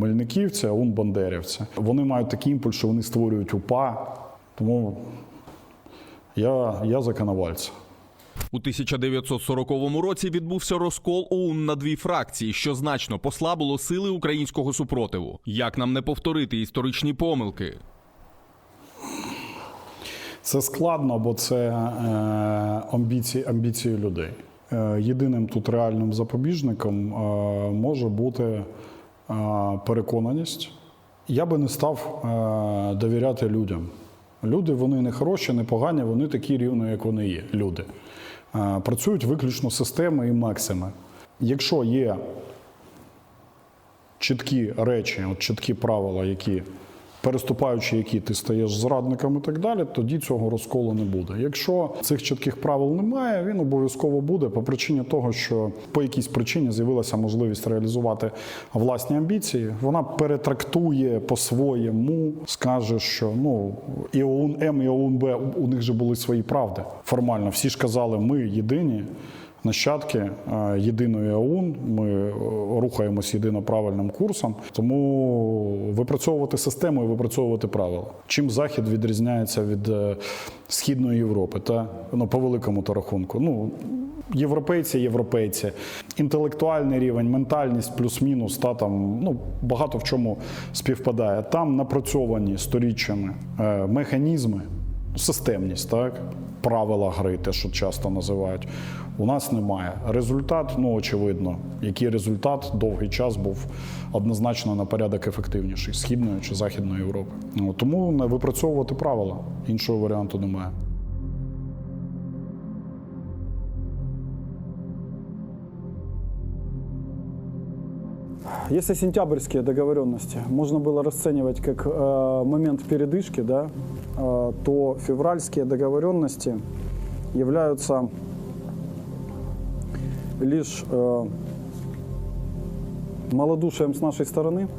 Мельниківці, АУН бандерівці. Вони мають такий імпульс, що вони створюють УПА. Тому я, я за Коновальця. У 1940 році відбувся розкол ОУН на дві фракції, що значно послабило сили українського супротиву. Як нам не повторити історичні помилки? Це складно, бо це е, амбіції, амбіції людей. Е, єдиним тут реальним запобіжником е, може бути переконаність. Я би не став е, довіряти людям. Люди вони не хороші, не погані, вони такі рівно, як вони є. Люди е, працюють виключно системи і максими. Якщо є чіткі речі, от чіткі правила, які переступаючи які ти стаєш зрадником і так далі, тоді цього розколу не буде. Якщо цих чітких правил немає, він обов'язково буде по причині того, що по якійсь причині з'явилася можливість реалізувати власні амбіції. Вона перетрактує по-своєму, скаже, що ну і ОУН М, і ОУН Б у них же були свої правди. Формально всі ж казали, ми єдині нащадки е, єдиної АУН. Ми е, рухаємось єдино правильним курсом. Тому випрацьовувати систему і випрацьовувати правила. Чим захід відрізняється від е, східної Європи, та ну по великому то рахунку. Ну європейці, європейці, інтелектуальний рівень, ментальність, плюс-мінус, та там ну багато в чому співпадає. Там напрацьовані сторіччями механізми. Системність, так, правила гри, те, що часто називають, у нас немає. Результат, ну очевидно, який результат довгий час був однозначно на порядок ефективніший східної чи західної Європи. Тому не випрацьовувати правила іншого варіанту немає. Если сентябрьские договоренности можно было расценивать как э, момент передышки, да, э, то февральские договоренности являются лишь э, малодушием с нашей стороны,